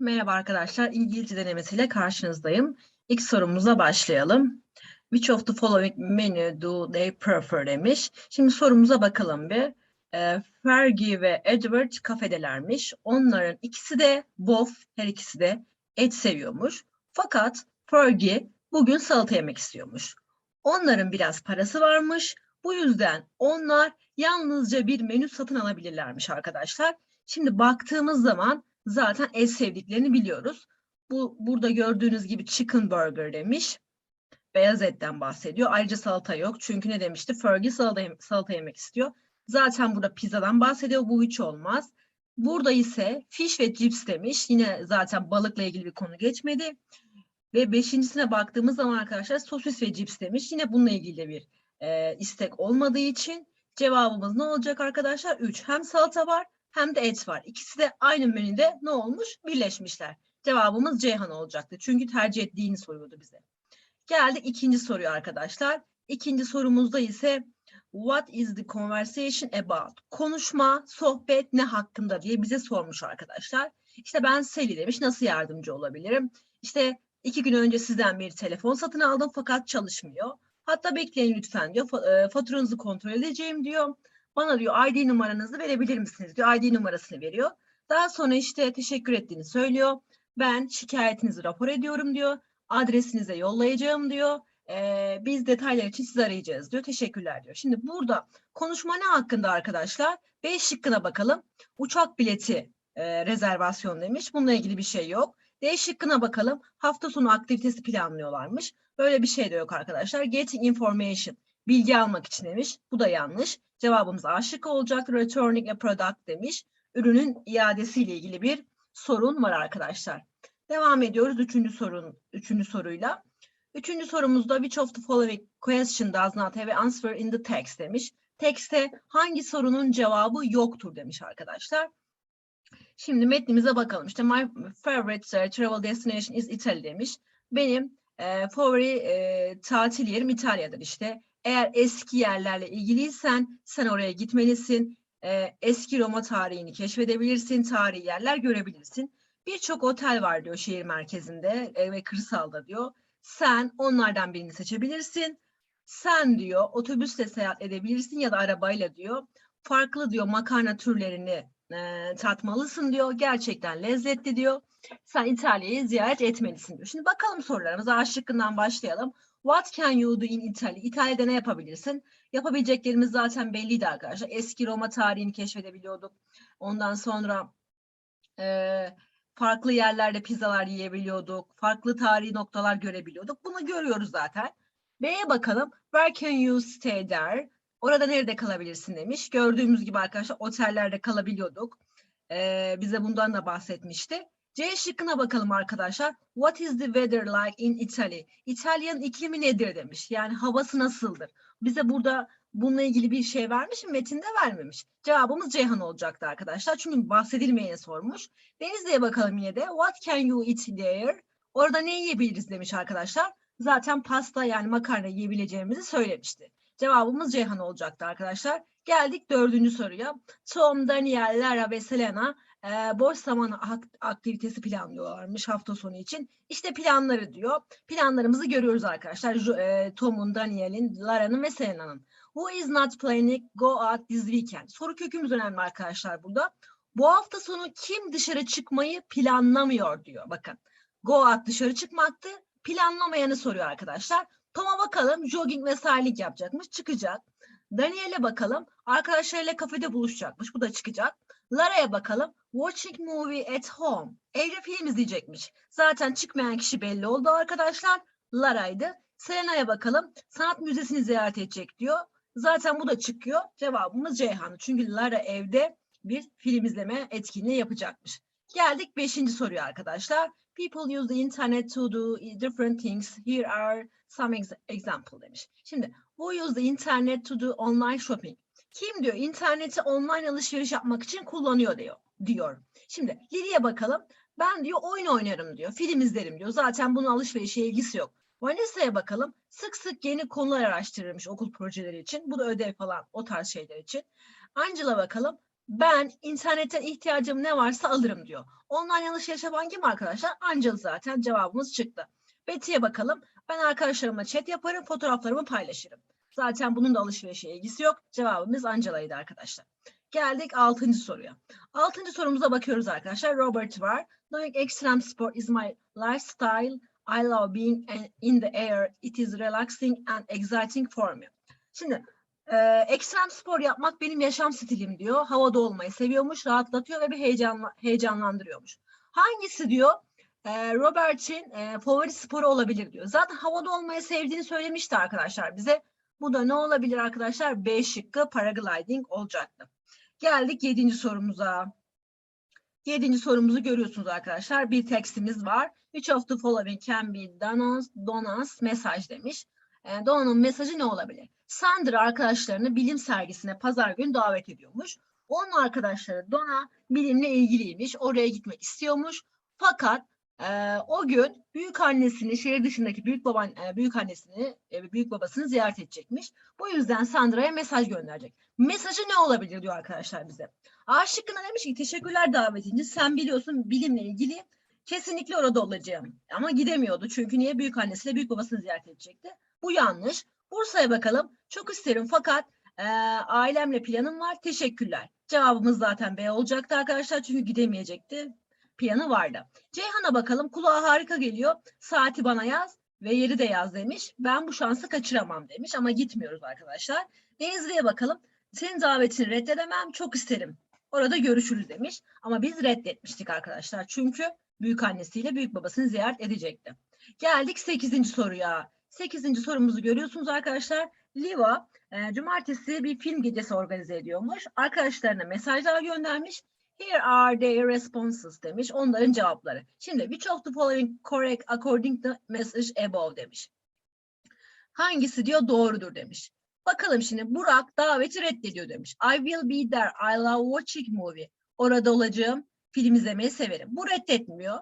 Merhaba arkadaşlar, İngilizce denemesiyle karşınızdayım. İlk sorumuza başlayalım. Which of the following menu do they prefer demiş. Şimdi sorumuza bakalım bir. Ee, Fergie ve Edward kafedelermiş. Onların ikisi de both, her ikisi de et seviyormuş. Fakat Fergie bugün salata yemek istiyormuş. Onların biraz parası varmış. Bu yüzden onlar yalnızca bir menü satın alabilirlermiş arkadaşlar. Şimdi baktığımız zaman zaten en sevdiklerini biliyoruz. Bu burada gördüğünüz gibi chicken burger demiş. Beyaz etten bahsediyor. Ayrıca salata yok. Çünkü ne demişti? Fergie salata, salata yemek istiyor. Zaten burada pizzadan bahsediyor. Bu hiç olmaz. Burada ise fish ve chips demiş. Yine zaten balıkla ilgili bir konu geçmedi. Ve beşincisine baktığımız zaman arkadaşlar sosis ve cips demiş. Yine bununla ilgili de bir e, istek olmadığı için cevabımız ne olacak arkadaşlar? 3. Hem salata var hem de et var. İkisi de aynı menüde ne olmuş? Birleşmişler. Cevabımız Ceyhan olacaktı. Çünkü tercih ettiğini soruyordu bize. Geldik ikinci soruya arkadaşlar. İkinci sorumuzda ise What is the conversation about? Konuşma, sohbet ne hakkında diye bize sormuş arkadaşlar. İşte ben Seli demiş. Nasıl yardımcı olabilirim? İşte iki gün önce sizden bir telefon satın aldım fakat çalışmıyor. Hatta bekleyin lütfen diyor. E, Faturanızı kontrol edeceğim diyor. Bana diyor ID numaranızı verebilir misiniz diyor. ID numarasını veriyor. Daha sonra işte teşekkür ettiğini söylüyor. Ben şikayetinizi rapor ediyorum diyor. Adresinize yollayacağım diyor. Ee, biz detaylar için sizi arayacağız diyor. Teşekkürler diyor. Şimdi burada konuşma ne hakkında arkadaşlar? B şıkkına bakalım. Uçak bileti e, rezervasyon demiş. Bununla ilgili bir şey yok. D şıkkına bakalım. Hafta sonu aktivitesi planlıyorlarmış. Böyle bir şey de yok arkadaşlar. Getting information. Bilgi almak için demiş. Bu da yanlış. Cevabımız A şıkkı olacak. Returning a product demiş. Ürünün iadesiyle ilgili bir sorun var arkadaşlar. Devam ediyoruz üçüncü sorun, üçüncü soruyla. Üçüncü sorumuzda which of the following question does not have an answer in the text demiş. Tekste hangi sorunun cevabı yoktur demiş arkadaşlar. Şimdi metnimize bakalım. İşte my favorite uh, travel destination is Italy demiş. Benim e, favori e, tatil yerim İtalya'dır işte. Eğer eski yerlerle ilgiliysen sen oraya gitmelisin. E, eski Roma tarihini keşfedebilirsin, tarihi yerler görebilirsin. Birçok otel var diyor şehir merkezinde e, ve kırsalda diyor. Sen onlardan birini seçebilirsin. Sen diyor otobüsle seyahat edebilirsin ya da arabayla diyor. Farklı diyor makarna türlerini e, tatmalısın diyor. Gerçekten lezzetli diyor. Sen İtalya'yı ziyaret etmelisin diyor. Şimdi bakalım sorularımıza. A şıkkından başlayalım. What can you do in Italy? İtalya'da ne yapabilirsin? Yapabileceklerimiz zaten belliydi arkadaşlar. Eski Roma tarihini keşfedebiliyorduk. Ondan sonra e, farklı yerlerde pizzalar yiyebiliyorduk. Farklı tarihi noktalar görebiliyorduk. Bunu görüyoruz zaten. B'ye bakalım. Where can you stay there? Orada nerede kalabilirsin demiş. Gördüğümüz gibi arkadaşlar otellerde kalabiliyorduk. Ee, bize bundan da bahsetmişti. C şıkkına bakalım arkadaşlar. What is the weather like in Italy? İtalya'nın iklimi nedir demiş. Yani havası nasıldır? Bize burada bununla ilgili bir şey vermiş mi? Metinde vermemiş. Cevabımız Ceyhan olacaktı arkadaşlar. Çünkü bahsedilmeyeni sormuş. Denizli'ye bakalım yine de. What can you eat there? Orada ne yiyebiliriz demiş arkadaşlar. Zaten pasta yani makarna yiyebileceğimizi söylemişti. Cevabımız Ceyhan olacaktı arkadaşlar. Geldik dördüncü soruya. Tom, Daniel, Lara ve Selena e, boş zaman ak- aktivitesi planlıyorlarmış hafta sonu için. İşte planları diyor. Planlarımızı görüyoruz arkadaşlar. E, Tom'un, Daniel'in, Lara'nın ve Selena'nın. Who is not planning go out this weekend? Soru kökümüz önemli arkadaşlar burada. Bu hafta sonu kim dışarı çıkmayı planlamıyor diyor. Bakın. Go out dışarı çıkmaktı. Planlamayanı soruyor arkadaşlar. Tom'a bakalım jogging ve sahillik yapacakmış. Çıkacak. Daniel'e bakalım. Arkadaşlarıyla kafede buluşacakmış. Bu da çıkacak. Lara'ya bakalım. Watching movie at home. Evde film izleyecekmiş. Zaten çıkmayan kişi belli oldu arkadaşlar. Lara'ydı. Selena'ya bakalım. Sanat müzesini ziyaret edecek diyor. Zaten bu da çıkıyor. Cevabımız Ceyhan. Çünkü Lara evde bir film izleme etkinliği yapacakmış. Geldik beşinci soruya arkadaşlar. People use the internet to do different things. Here are some ex- example demiş. Şimdi who use the internet to do online shopping? Kim diyor interneti online alışveriş yapmak için kullanıyor diyor. diyor. Şimdi Lily'e bakalım. Ben diyor oyun oynarım diyor. Film izlerim diyor. Zaten bunun alışverişe ilgisi yok. Vanessa'ya bakalım. Sık sık yeni konular araştırırmış okul projeleri için. Bu da ödev falan o tarz şeyler için. Angela bakalım. Ben internetten ihtiyacım ne varsa alırım diyor. Online alışveriş yapan kim arkadaşlar? Angel zaten cevabımız çıktı. Betty'ye bakalım. Ben arkadaşlarıma chat yaparım, fotoğraflarımı paylaşırım. Zaten bunun da alışverişe ilgisi yok. Cevabımız Angela'ydı arkadaşlar. Geldik altıncı soruya. Altıncı sorumuza bakıyoruz arkadaşlar. Robert var. Doing extreme sport is my lifestyle. I love being in the air. It is relaxing and exciting for me. Şimdi e, ekstrem spor yapmak benim yaşam stilim diyor. Havada olmayı seviyormuş, rahatlatıyor ve bir heyecanla, heyecanlandırıyormuş. Hangisi diyor? E, Robert'in e, favori sporu olabilir diyor. Zaten havada olmayı sevdiğini söylemişti arkadaşlar bize. Bu da ne olabilir arkadaşlar? B şıkkı paragliding olacaktı. Geldik yedinci sorumuza. Yedinci sorumuzu görüyorsunuz arkadaşlar. Bir tekstimiz var. Which of the following can be Donna's, Donna's mesaj demiş. E, Dona'nın mesajı ne olabilir? Sandra arkadaşlarını bilim sergisine pazar günü davet ediyormuş. Onun arkadaşları Donna bilimle ilgiliymiş. Oraya gitmek istiyormuş. Fakat o gün büyük annesini şehir dışındaki büyük baban e, büyük annesini e, büyük babasını ziyaret edecekmiş. Bu yüzden Sandra'ya mesaj gönderecek. Mesajı ne olabilir diyor arkadaşlar bize. A şıkkına demiş ki teşekkürler davetince sen biliyorsun bilimle ilgili kesinlikle orada olacağım. Ama gidemiyordu çünkü niye büyük annesiyle büyük babasını ziyaret edecekti. Bu yanlış. Bursa'ya bakalım. Çok isterim fakat e, ailemle planım var. Teşekkürler. Cevabımız zaten B olacaktı arkadaşlar çünkü gidemeyecekti. Planı vardı. Ceyhan'a bakalım. Kulağa harika geliyor. Saati bana yaz ve yeri de yaz demiş. Ben bu şansı kaçıramam demiş ama gitmiyoruz arkadaşlar. Denizli'ye bakalım. Senin davetini reddedemem. Çok isterim. Orada görüşürüz demiş. Ama biz reddetmiştik arkadaşlar. Çünkü büyük annesiyle büyük babasını ziyaret edecekti. Geldik 8. soruya. 8. sorumuzu görüyorsunuz arkadaşlar. Liva e, cumartesi bir film gecesi organize ediyormuş. Arkadaşlarına mesajlar göndermiş. Here are their responses demiş. Onların cevapları. Şimdi which of the following correct according to message above demiş. Hangisi diyor doğrudur demiş. Bakalım şimdi Burak daveti reddediyor demiş. I will be there. I love watching movie. Orada olacağım. Film izlemeyi severim. Bu reddetmiyor.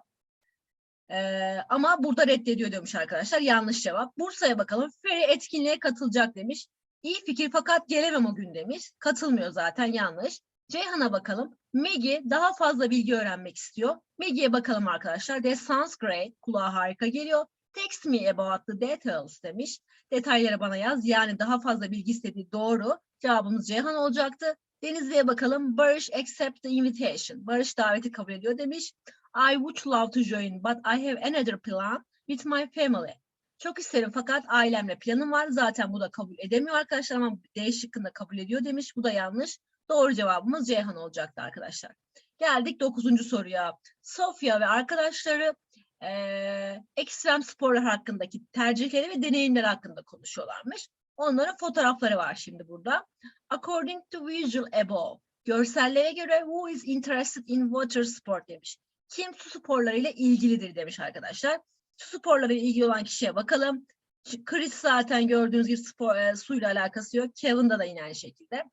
Ee, ama burada reddediyor demiş arkadaşlar. Yanlış cevap. Bursa'ya bakalım. Feri etkinliğe katılacak demiş. İyi fikir fakat gelemem o gün demiş. Katılmıyor zaten yanlış. Ceyhan'a bakalım. Maggie daha fazla bilgi öğrenmek istiyor. Maggie'ye bakalım arkadaşlar. That sounds great. Kulağa harika geliyor. Text me about the details demiş. Detayları bana yaz. Yani daha fazla bilgi istediği doğru. Cevabımız Ceyhan olacaktı. Denizli'ye bakalım. Barış accept the invitation. Barış daveti kabul ediyor demiş. I would love to join but I have another plan with my family. Çok isterim fakat ailemle planım var. Zaten bu da kabul edemiyor arkadaşlar ama D şıkkında kabul ediyor demiş. Bu da yanlış. Doğru cevabımız Ceyhan olacaktı arkadaşlar. Geldik 9. soruya. Sofya ve arkadaşları eee ekstrem sporlar hakkındaki tercihleri ve deneyimleri hakkında konuşuyorlarmış. Onların fotoğrafları var şimdi burada. According to visual above. Görsellere göre who is interested in water sport demiş. Kim su sporlarıyla ilgilidir demiş arkadaşlar. Su sporlarıyla ilgili olan kişiye bakalım. Chris zaten gördüğünüz gibi spor, e, suyla alakası yok. Kevin'da da yine aynı şekilde.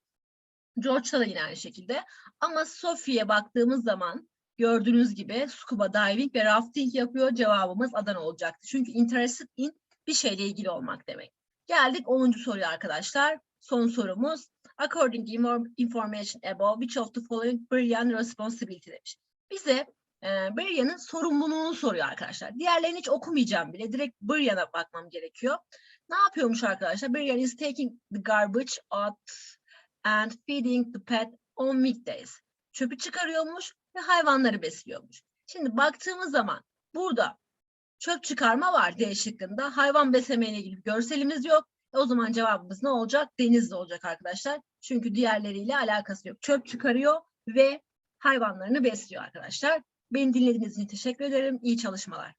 George'da da yine aynı şekilde. Ama Sophie'ye baktığımız zaman gördüğünüz gibi scuba diving ve rafting yapıyor. Cevabımız Adana olacaktı. Çünkü interested in bir şeyle ilgili olmak demek. Geldik 10. soruya arkadaşlar. Son sorumuz. According to inform- information above, which of the following brilliant responsibility demiş. Bize e, Brian'ın sorumluluğunu soruyor arkadaşlar. Diğerlerini hiç okumayacağım bile. Direkt Brian'a bakmam gerekiyor. Ne yapıyormuş arkadaşlar? Brian is taking the garbage out and feeding the pet on weekdays. Çöpü çıkarıyormuş ve hayvanları besliyormuş. Şimdi baktığımız zaman burada çöp çıkarma var D şıkkında. Hayvan beslemeyle ilgili bir görselimiz yok. E o zaman cevabımız ne olacak? Denizli olacak arkadaşlar. Çünkü diğerleriyle alakası yok. Çöp çıkarıyor ve hayvanlarını besliyor arkadaşlar. Beni dinlediğiniz için teşekkür ederim. İyi çalışmalar.